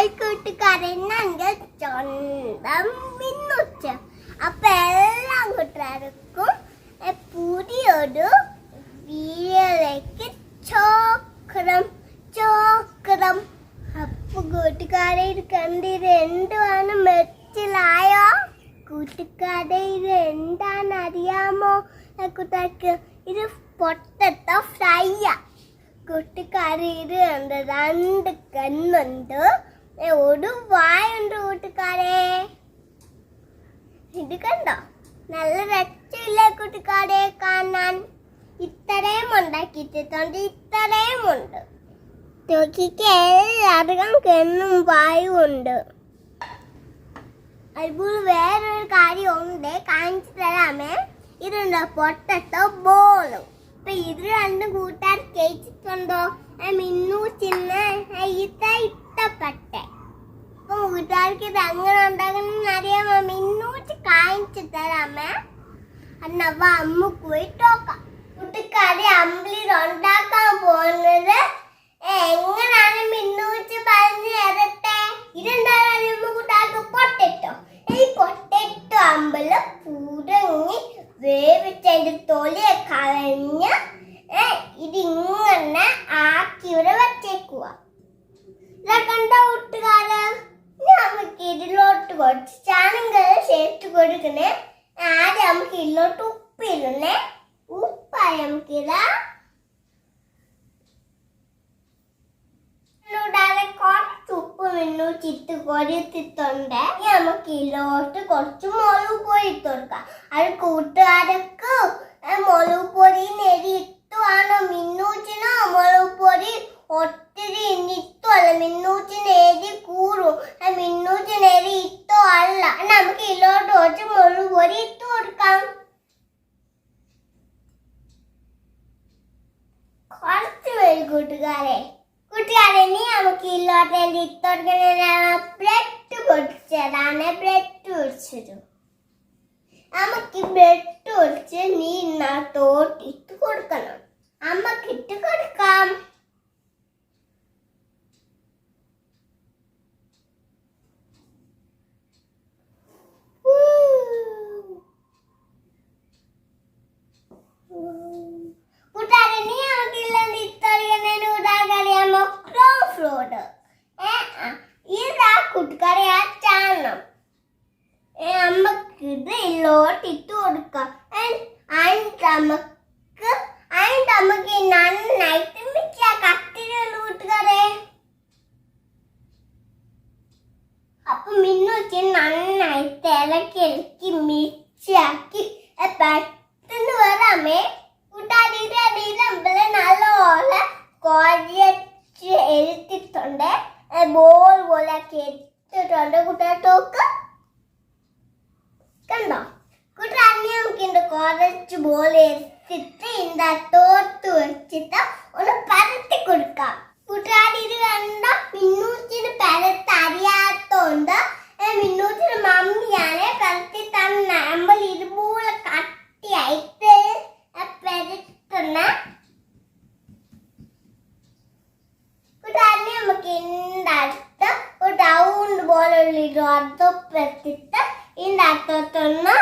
Hi കൂട്ടുകാരൻ ഞങ്ങൾ സ്വന്തം മിന്നുച്ച അപ്പൊ എല്ലാ കൂട്ടുകാർക്കും പുതിയൊരു വീഡിയോയിലേക്ക് ചോക്രം ചോക്രം. അപ്പൊ കൂട്ടുകാരെ ഇത് കണ്ടിത് എന്തുവാണ് മെച്ചിലായോ? കൂട്ടുകാരെ ഇത് എന്താണ് അറിയാമോ കൂട്ടുകാർക്ക് ഇത് പൊട്ടത്ത ഫ്രൈയാ. കുട്ടിക്കാരി ഇത് ഉണ്ട് രണ്ട് കണ്ണുണ്ട്. ഒരു വായുണ്ട് കൂട്ടുകാരെ. ഇത് കണ്ടോ? നല്ല രക്ഷയില്ല കൂട്ടുകാരെ കാണാൻ. ഇത്രയും ഉണ്ടാക്കിയിട്ടുണ്ട് ഇത്രയും ഉണ്ട്. തൊക്കിക്ക് എല്ലാവർക്കും കെണ്ണും വായുണ്ട്. അതുപോലെ വേറൊരു കാര്യമുണ്ട് കാണിച്ചു തരാമേ. ഇതുണ്ടോ പൊട്ടത്തോ ബോളും? അപ്പൊ ഇത് രണ്ടും കൂട്ടാൻ കഴിച്ചിട്ടുണ്ടോ മിന്നു ചിന്ന ഇത്ത ഇഷ്ടപ്പെട്ടെ കൂട്ടുകാർക്ക് ഇത് എങ്ങനെ ഉണ്ടാക്കണം അറിയാമോ മിന്നൂച്ച് കാണിച്ചു തരാമേ അന്നവ അമ്മ പോയിട്ട് നോക്കാം കൂട്ടുകാരെ അമ്പിളിൽ ഉണ്ടാക്കാൻ പോകുന്നത് എങ്ങനെയാണ് മിന്നൂച്ച് പറഞ്ഞു തരട്ടെ ഇതെന്താണ് അമ്മ കൂട്ടുകാർക്ക് പൊട്ടിട്ടോ ഈ പൊട്ടിട്ടോ അമ്പൽ പുരങ്ങി വേവിച്ചതിന്റെ തൊലിയെ കളഞ്ഞ് ഏ, ഇതിങ്ങനെ ആക്കി ഇവിടെ വച്ചേക്കുക ഇതാ കണ്ട കൂട്ടുകാര് നമുക്ക് ഇതിലോട്ട് കുറച്ച് ചാണകം ചേർത്ത് കൊടുക്കണേ ആദ്യം നമുക്ക് ഇതിലോട്ട് ഉപ്പിടണേ ഉപ്പായ നമുക്കിതാ കൂടാതെ കുറച്ച് ഉപ്പ് ചിത്ത് കൊരുത്തിട്ടുണ്ട് നമുക്ക് ഇതിലോട്ട് കുറച്ച് മുളക് പൊടി ഇട്ട് കൊടുക്കാം. അത് കൂട്ടുകാർക്ക് ഏ, മുളക് പൊടി നെരി ഇട്ടുവാണോ മിന്നൂച്ചിനോ മുളക് പൊടി ഒത്തിരി ഇട്ടുമല്ല മിന്നൂച്ചിന് എരി കൂറും. ആ നേരി ഇട്ടോ അല്ല. നമുക്ക് ഇതിലോട്ട് കുറച്ച് മുളക് പൊടി ഇട്ട് കൊടുക്കാം. കുറച്ച് പേര് കൂട്ടുകാരെ. കൂട്ടുകാരെ നീ നമുക്ക് ഇല്ലോട്ട് ഇത്തോടുക്കുന്ന ബ്രെഡ് പൊടിച്ചതാണ് ബ്രെഡ് പൊടിച്ചത് നമുക്ക് ബ്രെഡ് പൊടിച്ച് നീ ഇന്നത്തോട്ട് ഇത് ഇല്ലോട്ട് ഇട്ട് കൊടുക്കാം അതിന്റെ നമുക്ക് അതിന്റെ നമുക്ക് നന്നായിട്ട് മിക്ക കത്തിരുള്ളൂ കൂട്ടുകാരെ. അപ്പൊ മിന്നുച്ചി നന്നായിട്ട് ഇലക്കി ഇളക്കി മിക്സിയാക്കി. പെട്ടെന്ന് വരാമേ. കൂട്ടാടിയുടെ അടിയിലമ്പൽ നല്ലപോലെ കുഴച്ച് എടുത്തിട്ടുണ്ട് ബോൾ പോലെ ആക്കി എടുത്തിട്ടുണ്ട്. കൂട്ടാട്ടോക്ക് കണ്ടോ കൂട്ടാടി നമുക്കിണ്ട് കുറച്ച് ബോൾ എടുത്തിട്ട് എന്താ തോർത്ത് വെച്ചിട്ട് ഒന്ന് പരത്തി കൊടുക്കാം. കൂട്ടുകാരി ഇത് കണ്ട? മിന്നൂറ്റിന് പരത്ത് അറിയാത്തോണ്ട് മിന്നൂറ്റിന് മമ്മിയാണ് പരത്തി തന്നെ. നമ്മൾ ഇതുപോലെ കട്ടിയായിട്ട് പരത്തുന്ന. കൂട്ടുകാരി നമുക്ക് ഇതിന്റെ അടുത്ത് ഒരു റൗണ്ട് പോലുള്ള ഇത് അടുത്തിട്ട് ഇതിന്റെ അടുത്തൊന്ന്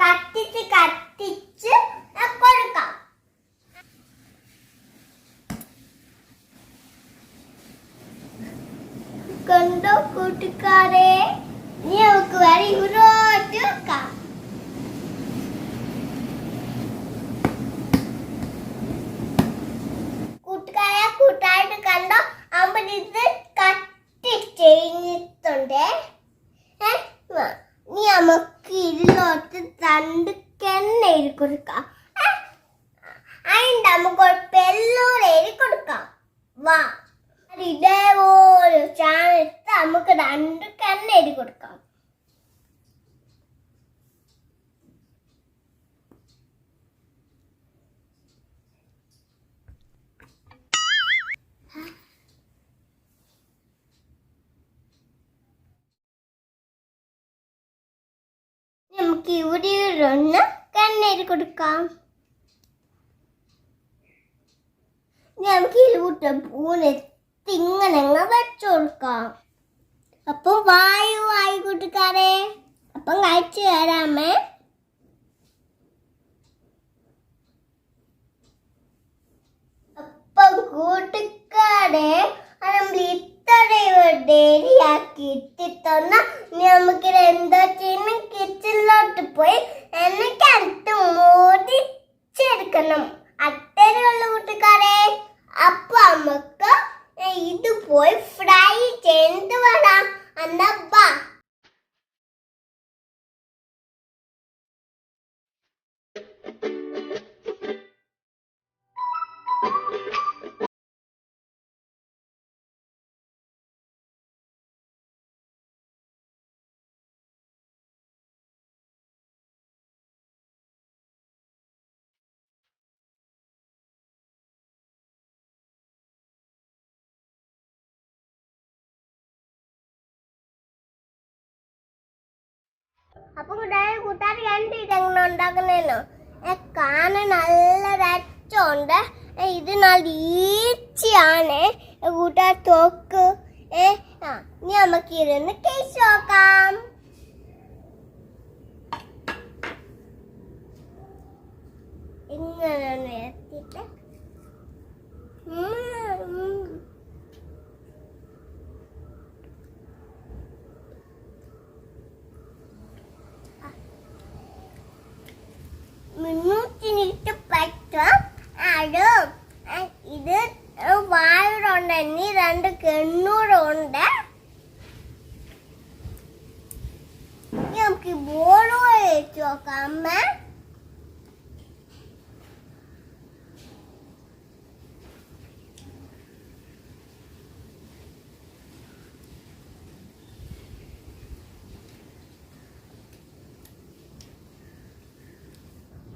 കത്തിച്ച് കത്തിച്ച് കൊടുക്കാം. കണ്ടോ കൂട്ടുകാരെ? ഇനി നമുക്ക് വരെ ഇവരോട്ട് വെക്കാം. കൂട്ടുകാരെ കൂട്ടായിട്ട് കണ്ടോ? അമ്മ ഇത് കട്ടി ചെയ്യുന്നുണ്ട് ഏ? നമുക്ക് ഇതിലോട്ട് തണ്ട് കെണ്ണ എഴുതി കൊടുക്കാം കൊടുക്കാം ഇതേപോലെ ചാനത്ത് നമുക്ക് രണ്ട് കണ്ണെഴുതി കൊടുക്കാം നമുക്ക് ഇവിടെ ഒന്ന് കണ്ണെഴുതി കൊടുക്കാം നമുക്ക് ഇതിലൂട്ട് പൂനെ ഇങ്ങനെ വെച്ചു കൊടുക്കാം. അപ്പം വായു വായു കൂട്ടുകാരെ. അപ്പം കഴിച്ചു തരാമേ അപ്പം കൂട്ടുകാരെ നമ്മൾ ഇത്രയും ഡേരിയാക്കി ഇട്ടിട്ടൊന്ന് ഇനി നമുക്ക് എന്താ ചെയ്യണം കിച്ചണിലോട്ട് പോയി എനിക്ക് അടുത്ത് മോദിച്ചെടുക്കണം അത്തരമുള്ള കൂട്ടുകാരെ. അപ്പൊ നമുക്ക് ഇത് പോയി ഫ്രൈ ചെയ്ത് വരാം. അന്നപ്പാ അപ്പൊ കൂട്ടുകാർ രണ്ട് എങ്ങനെ ഉണ്ടാക്കുന്നേനോ ഏ, കാണാൻ നല്ല രസമുണ്ട് ഏ, ഇത് നല്ല ഈച്ചയാണ്. കൂട്ടുകാർ തോക്ക്. ഏ ആ ഇനി നമുക്ക് ഇരുന്ന് കേസ് നോക്കാം ഇങ്ങനെ ഒന്ന് എത്തിയിട്ട് ഉം, ഉം. മുന്നൂറ്റി പറ്റും അത് ഇത് വാഴയുണ്ട് ഇനി രണ്ട് കെണ്ണൂറുണ്ട് ഇനി നമുക്ക് ബോൾ വെച്ച് നോക്കാം അമ്മ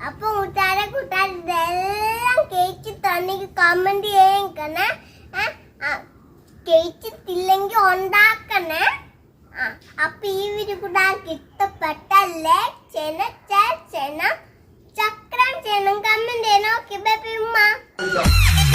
അപ്പൊ കൂട്ടുകാരെ കൂട്ടുകാർ ഇതെല്ലാം കേക്ക് തന്നെങ്കിൽ കമന്റ് ചെയ്യണേ കേക്കിട്ടില്ലെങ്കിൽ ഉണ്ടാക്കണേ ആ, അപ്പൊ ഈ വീഡിയോ കൂട്ടുകാർക്ക് ഇഷ്ടപ്പെട്ടല്ലേ? ചെന ചെന ചക്രം ചെയ്യണം കമന്റ് ചെയ്യണം. ഓക്കെ ഉമ്മ.